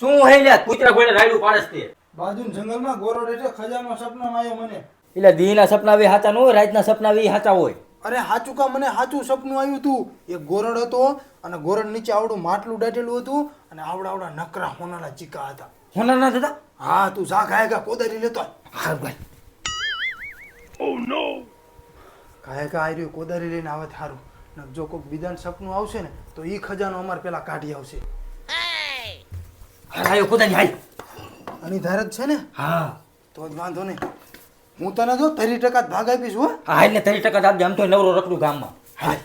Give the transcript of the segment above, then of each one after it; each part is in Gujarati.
શું હે લે કૂતરા ગોળે રાયડું પાડસ તે. બાજુન જંગલમાં ગોરડ એટલે ખજાનો સપનો આવ્યો મને. એટલે દીના સપના વે હાચા ન હોય રાતના સપના વે હાચા હોય. અરે હાચું કા મને હાચું સપનું આવ્યું હતું એક ગોરડ હતો અને ગોરડ નીચે આવડું માટલું દાટેલું હતું અને આવડા આવડા નકરા હોનાના ચીકા હતા. હોના હતા? થતા હા તું જા ખાય કોદારી લેતો. હા ભાઈ. કાંઈ કા આવી રહ્યું કોદારી લઈને આવે થારું ને જો કોઈક બીજાનું સપનું આવશે ને તો એ ખજાનો અમારે પેલા કાઢી આવશે. હાલ પોતાની હાલ. અને ધારત છે ને? હા. તો જ વાંધો નહીં. હું તને જો ત્રીસ ટકા ભાગ આપીશ હો. હા ને ત્રીસ ટકા આપજે આમ તો નવરો રખડું ગામમાં. હાલ.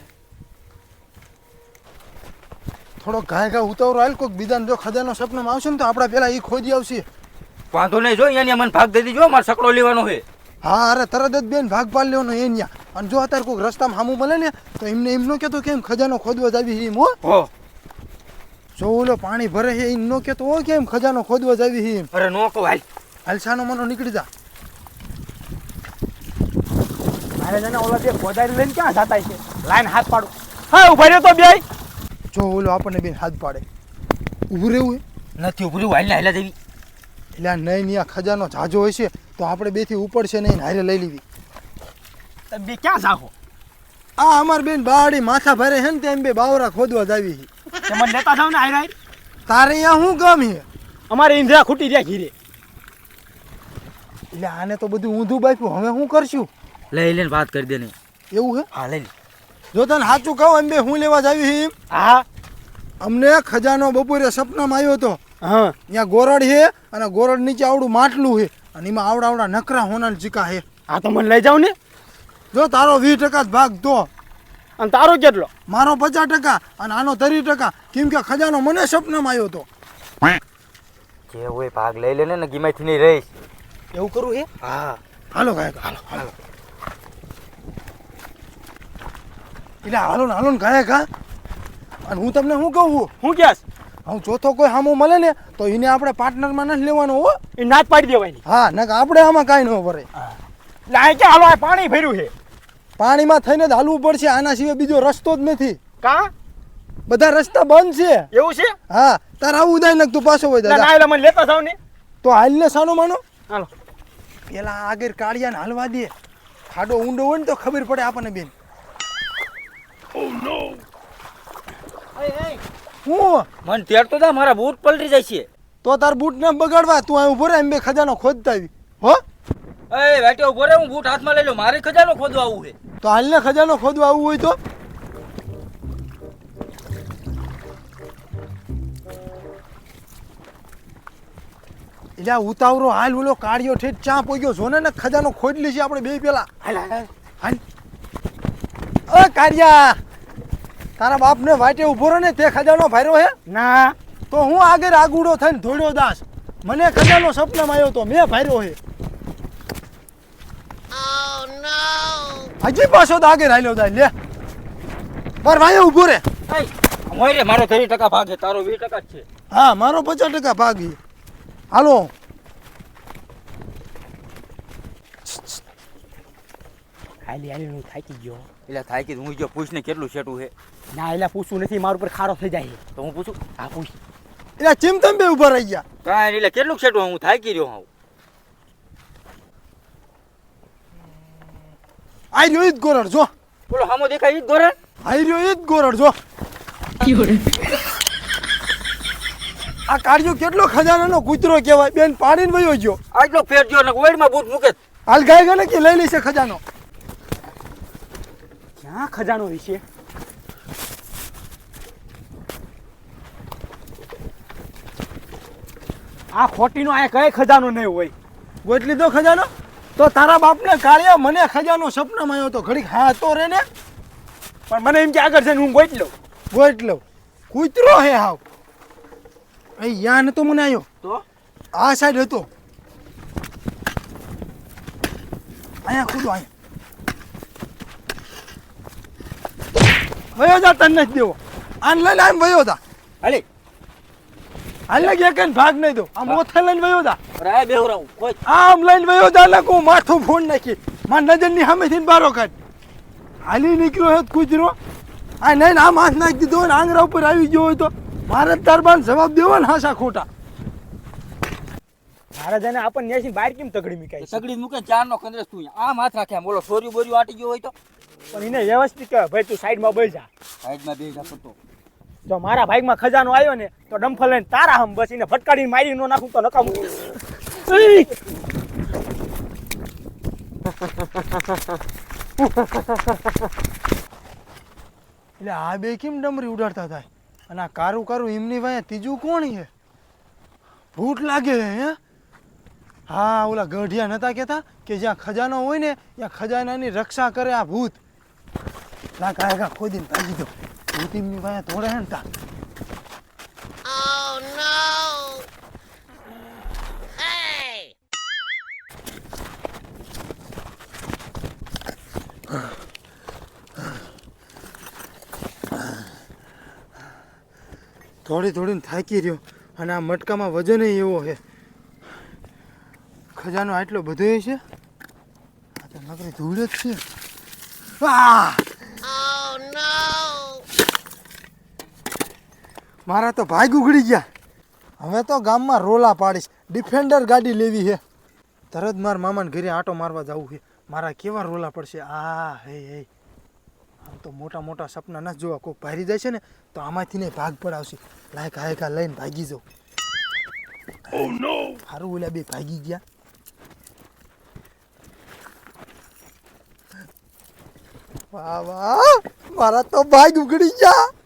થોડો ઘાય ઘા ઉતાવળો આવેલ કોઈક બીજાને જો ખજાનો સપનામાં આવશે ને તો આપણા પેલા એ ખોજી આવશે. વાંધો નહીં જો અહીંયા મને ભાગ દઈ દીજો મારે સકડો લેવાનો છે. હા અરે તરત જ બેન ભાગ પાડ લેવાનો એ ન્યા અને જો અત્યારે કોઈક રસ્તામાં સામું મળે ને તો એમને એમ ન કહેતો કેમ ખજાનો ખોદવા જ આવી એમ હો. હો. જો ઓલો પાણી ભરે છે એમ ન કહેતો હો કેમ ખજાનો ખોદવા જાવી છે અરે નો કહું હાલ. હાલસાનો મનો નીકળી જા. મારે જને ઓલા બે કોદારી લઈને ક્યાં જાતા છે? લાઈન હાથ પાડો. હા ઊભા રહ્યો તો બે જો ઓલો આપણને બેન હાથ પાડે. ઊભું રહેવું નથી ઉભરી હાલ ને હાલ્યા દેવી એટલે નહીં નહીં આ ખજાનો જાજો હોય છે તો આપણે બેથી ઉપર છે નહીં હારે લઈ લેવી. તમે બે ક્યાં જાહો? આ અમાર બેન બાડી માથા ભરે હે ને તેમ બે બાવરા ખોદવા જાવી છે. તમે લેતા જાવ ને આઈ રાઈ. તારે અહીંયા શું કામ છે? અમારે ઇન્દ્રા ખૂટી રહ્યા ઘીરે. એટલે આને તો બધું ઊંધું બાપ્યું હવે શું કરશું? લઈ લઈને વાત કરી દે ને. એવું હે હા લઈ જો તને સાચું કહું એમ બે હું લેવા જાવી છે એમ? હા. અમને ખજાનો બપોરે સપનામાં આવ્યો હતો. હા. ત્યાં ગોરડ છે અને ગોરડ નીચે આવડું માટલું છે. અને એમાં આવડા આવડા નકરા હોનાલ ચીકા છે. હા તો મને લઈ જાવ ને. જો તારો વીસ ટકા જ ભાગ તો. અને તારો કેટલો? મારો પચાસ ટકા અને આનો ત્રીસ ટકા. કેમ કે ખજાનો મને સપનામાં આવ્યો હતો. જે હોય ભાગ લઈ લે ને ગીમાથી નહીં રહીશ. એવું કરવું હે? હા. હાલો ગાયક હાલો હાલો. એટલે હાલો ને હાલો ને ગાયક હા? અને હું તમને શું કહું હું ક્યાસ હું ચોથો કોઈ સામો મળે ને તો એને આપણે પાર્ટનરમાં નથી લેવાનો હો. એ નાત પાડી દેવાની. હા ના આપણે આમાં કાંઈ ન ભરે એટલે આ ક્યાં હાલો આ પાણી ભર્યું છે? પાણીમાં થઈને જ હાલવું પડશે આના સિવાય બીજો રસ્તો જ નથી. કા? બધા રસ્તા બંધ છે. એવું છે? હા તારે આવું ઉદાય નક તું પાછો હોય દાદા ના મને લેતા જાવ ને. તો હાલ ને સાનો માનો? હાલો. પેલા આગળ કાળિયાને હાલવા દે. ખાડો ઊંડો હોય ને તો ખબર પડે આપણને બેન. હું મને તેડતો તા મારા બૂટ પલટી જાય છે. તો તાર બૂટ ને બગાડવા તું અહીં ઊભો રહે એમ બે ખજાનો ખોદતા આવી. હો? એ બેટે ઊભો રે હું બૂટ હાથમાં લઈ લો મારે ખજાનો ખોદવા આવવું છે. તો હાલને ખજાનો ખોદવા આવવું હોય તો? એટલે આ ઉતાવરો હાલ ઓલો કાળિયો ઠેઠ ચા પોગ્યો છો ને ખજાનો ખોદ લીધી આપણે બે પેલા. હાલ હાલ ઓ કાઢ્યા તારા બાપને વાટે ઊભો રહે ને તે ખજાનો ભાર્યો હે? ના. તો હું આગળ આગુડો થઈને ધોડ્યો દાસ. મને ખજાનો સપનામાં આવ્યો તો મેં ભાર્યો હે. હજી પાછો દાગે હાલ્યો જાય લે. પર ભાઈ ઊભો રે. મોય રે મારો ત્રીસ ટકા ભાગ છે તારો વીસ ટકા જ છે. હા મારો પચાસ ટકા ભાગ. ઈ. હાલો હાલી આલી હું થાકી ગયો. એટલે થાય કે હું જો પૂછ ને કેટલું શેટું છે? ના એટલે પૂછવું નથી મારું ઉપર ખારો થઈ જાય તો હું પૂછું? હા પૂછ. એટલે ચિમતમ બે ઊભા રહી ગયા. કાંઈ એટલે કેટલું સેટું હું થાકી રહ્યો હું આઈ રહ્યો ઈ જ ગોરડ જો. બોલો હામો દેખાય ઈ જ ધોરણ આઈ રહ્યો ઈ જ ગોરડ જો. આ કાઢ્યો કેટલો ખજાનાનો કૂતરો કહેવાય? બેન પાડીને વયો ગયો. આટલો ફેર ગયો ને ઓઈડમાં બૂટ મૂકે હાલ ગાય ગયો ને કે લઈ લેશે ખજાનો? ક્યાં ખજાનો વિશે આ ખોટીનો આ કઈ ખજાનો નહીં હોય. ગોત લીધો ખજાનો? તો તારા બાપને કાળિયા મને ખજાનો સપનામાં આવ્યો તો ઘડીક હા તો રે ને. પણ મને એમ કે આગળ છે હું ગોઈટ લઉં. ગોઈટ લઉં. કૂતરો હે હાવ. અહીં યા નતો મને આવ્યો તો? આ સાઈડ હતો. અહીંયા ખુદો અહીંયા. વયો જા તને જ દેવો. આન લઈને આમ વયો જા હાલી. હાલ ને એક ભાગ નહીં દો આમ ઓથે લઈને વયો જા. રાય બેહરાવું કોઈ. આમ લઈને વયો જા હું માથું ફોડ નાખી. માર નજરની સામેથી બારો કાઢ. હાલી નીકળ્યો હે કુજરો આ નહીં આમ હાથ નાખી દીધો ને આંગરા ઉપર આવી ગયો હોય તો મારે દરબાર જવાબ દેવો ને હાસા ખોટા. મારે આપણ ન્યાસી બહાર કેમ તગડી મીકાય તગડી સગડી મૂકે ચાર નો કંદરેસ તું. આમ હાથ રાખે બોલો સોર્યું બોરી આટી ગયો હોય તો? પણ એને વ્યવસ્થિત કહે ભાઈ તું સાઈડમાં બેસી જા. સાઈડમાં બે જા પડતો જો મારા બાઇકમાં ખજાનો આવ્યો ને તો ડમ્ફર લઈને તારા હમ બસ એને ફટકાડીને મારી નો નાખું તો નકામું. એટલે આ બે કેમ ડમરી ઉડાડતા થાય? અને આ કારું કારું એમની વાંહે ત્રીજું કોણ છે? ભૂત લાગે હે? હે ઓલા ગઢિયા નતા કહેતા કે જ્યાં ખજાનો હોય ને ત્યાં ખજાનાની રક્ષા કરે આ ભૂત. ના કાય કા ખોદીને ભાગી દો ભૂત એમની વાંહે તોડે ને તા થોડી થોડીને થાકી રહ્યો અને આ મટકામાં વજન એવો છે ખજાનો આટલો બધો છે આ તો નકરી ધૂળ જ છે આહ! મારા તો ભાગ ઉઘડી ગયા. હવે તો ગામમાં રોલા પાડીશ. ડિફેન્ડર ગાડી લેવી છે તરત મારા મામાને ઘરે આટો મારવા જવું છે મારા કેવા રોલા પડશે? આ હે હે. આમ તો મોટા મોટા સપના નથી જોવા કોઈ ભારી જાય છે ને તો આમાંથી ને ભાગ પડાવશે. લાયક હાયકા લઈને ભાગી જાઉં. સારું ઓલા બે ભાગી ગયા. વાહ વાહ. મારા તો ભાગ ઉઘડી ગયા.